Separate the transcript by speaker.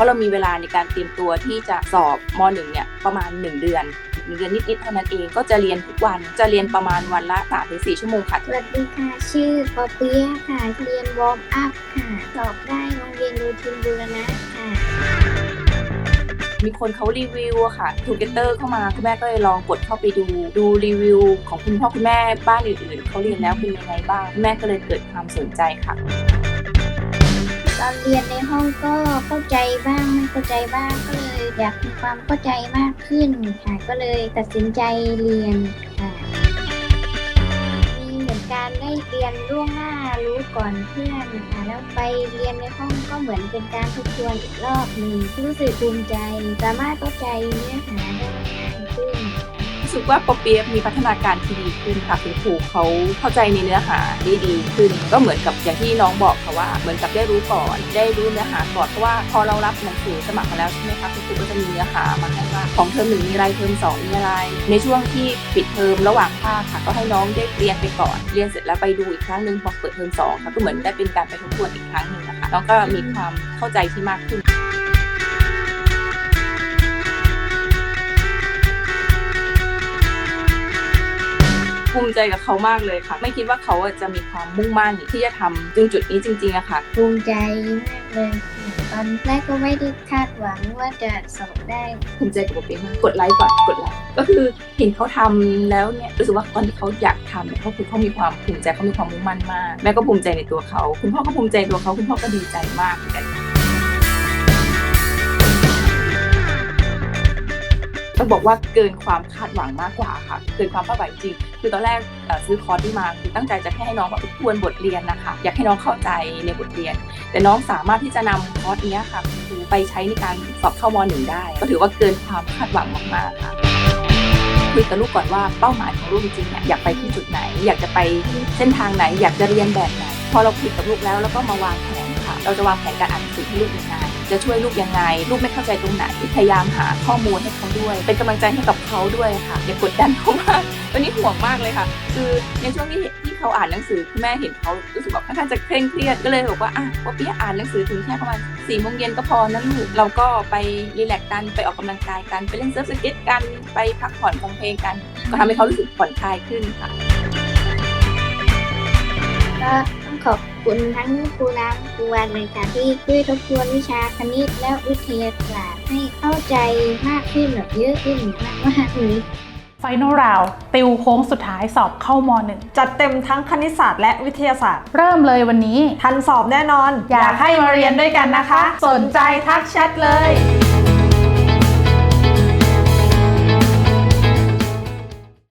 Speaker 1: ราะเรามีเวลาในการเตรียมตัวที่จะสอบม .1 เนี่ยประมาณ 1 เดือนหนึ่งเดือนนิดๆเท่านั้นเองก็จะเรียนทุกวันจะเรียนประมาณวันละ3-4ชั่วโมงค่ะ
Speaker 2: สวัสดีค่ะ ชื่อปอเปียะค่ะ เรียนวอร์มอัพค่ะ สอบได้โรงเรียนรูทินบูรณะค่ะ
Speaker 1: มีคนเขารีวิวอะค่ะทูเกเตอร์เข้ามาคุณแม่ก็เลยลองกดเข้าไปดู ดูรีวิว ของคุณพ่อคุณแม่บ้านอื่นๆเขาเรียนแล้วเป็นยังไงบ้างคุณแม่ก็เลยเกิดความสนใจค่ะ
Speaker 2: ตอนเรียนในห้องก็เข้าใจบ้างไม่เข้าใจบ้างก็เลยอยากมีความเข้าใจมากขึ้นค่ะก็เลยตัดสินใจเรียนค่ะมีเหมือนการได้เรียนล่วงหน้ารู้ก่อนเพื่อนค่ะแล้วไปเรียนในห้องก็เหมือนเป็นการทบทวนอีกรอบหนึ่งรู้สึกภูมิใจ สามารถเข้าใจเนื้อหาได้ง่ายขึ้น
Speaker 1: รู้สึกว่าปอเปียมีพัฒนาการที่ดีขึ้นค่ะคุณครูเขาเข้าใจในเนื้อหาได้ดีขึ้น ก็เหมือนกับอย่างที่น้องบอกค่ะว่าเหมือนกับได้รู้ก่อน ได้รู้เนื้อหาก่อนเพราะว่าพอเรารับหนังสือสมัครมาแล้วใช่ไหมคะคุณครูก็จะมีเนื้อหามาให้ว่าของเทอมหนึ่งมีอะไรเทอมสองมีอะไร ในช่วงที่ปิดเทอมระหว่างภาคค่ะ ก็ให้น้องได้เรียนไปก่อน เรียนเสร็จแล้วไปดูอีกครั้งหนึ่งพอเปิดเทอมสองค่ะก็เหมือนได้เป็นการไปทบทวนอีกครั้งหนึ่งนะคะน้องก็มีความเข้าใจที่มากขึ้น ภูมิใจกับเขามากเลยค่ะ ไม่คิดว่าเขาอะจะมีความมุ่งมั่นที่จะทำถึงจุดนี้จริงๆอะค่ะ
Speaker 2: ภูมิใจมากเลยค่ะตอนแรกก็ไม่ได้คาดหวังว่าจะสอบได้
Speaker 1: ภูมิใจกับโปรเปียะมากกดไลค์ก่อนกดไลค์ก็คือเห็นเขาทำแล้วเนี่ยรู้สึกว่าตอนที่เขาอยากทำเนี่ยเขาคือเขามีความภูมิใจเขามีความมุ่งมั่นมากแม่ก็ภูมิใจในตัวเขา คุณพ่อก็ภูมิใจในตัวเขาคุณพ่อก็ดีใจมากเหมือนกัน ต้องบอกว่าเกินความคาดหวังมากกว่าค่ะ เกินความคาดหวังจริง คือตอนแรกซื้อคอร์สที่มาคือตั้งใจจะแค่ให้น้องแบบทวนบทเรียนนะคะ อยากให้น้องเข้าใจในบทเรียน แต่น้องสามารถที่จะนำคอร์สเนี้ยค่ะคือไปใช้ในการสอบเข้ามหนึ่งได้ ก็ถือว่าเกินความคาดหวังมากๆค่ะคุยกับลูกก่อนว่าเป้าหมายของลูกจริงๆเนี่ยอยากไปที่จุดไหน อยากจะไปเส้นทางไหน อยากจะเรียนแบบไหน พอเราคุยกับลูกแล้วแล้วก็มาวางแผน เราจะวางแผนการอ่านหนังสือให้ลูกยังไง จะช่วยลูกยังไง ลูกไม่เข้าใจตรงไหน พยายามหาข้อมูลให้เขาด้วย เป็นกำลังใจให้กับเขาด้วยค่ะ อย่ากดดันเขามากตอนนี้ห่วงมากเลยค่ะ คือในช่วงที่ที่เขาอ่านหนังสือคุณแม่เห็นเขารู้สึกแบบค่อนข้างจะเคร่งเครียดก็เลยบอกว่าอะว่าพี่อ่านหนังสือถึงแค่ประมาณสี่โมงเย็นก็พอนะลูก เราก็ไปรีแลกซ์กันไปออกกำลังกายกันไปเล่นเซิร์ฟสเก็ตกันไปพักผ่อนฟังเพลงกัน ก็ทำให้เขารู้สึกผ่อนคลายขึ้นค่ะ
Speaker 2: ขอบคุณทั้งครูน้ำครูวันเลยค่ะที่ช่วยทบทวนวิชาคณิตและวิทยาศาสตร์ให้เข้าใจมากขึ้นแบบเยอะขึ้นมากๆเลย
Speaker 3: ไฟน a ลราวติวโค้งสุดท้ายสอบเข้ามหนึ่ง
Speaker 4: จัดเต็มทั้งคณิตศาสตร์และวิทยาศาสตร์
Speaker 3: เริ่มเลยวันนี้
Speaker 4: ทันสอบแน่นอน
Speaker 3: อยากให้มาเรียนด้วยกันนะคะ สนใจทักแชทเลย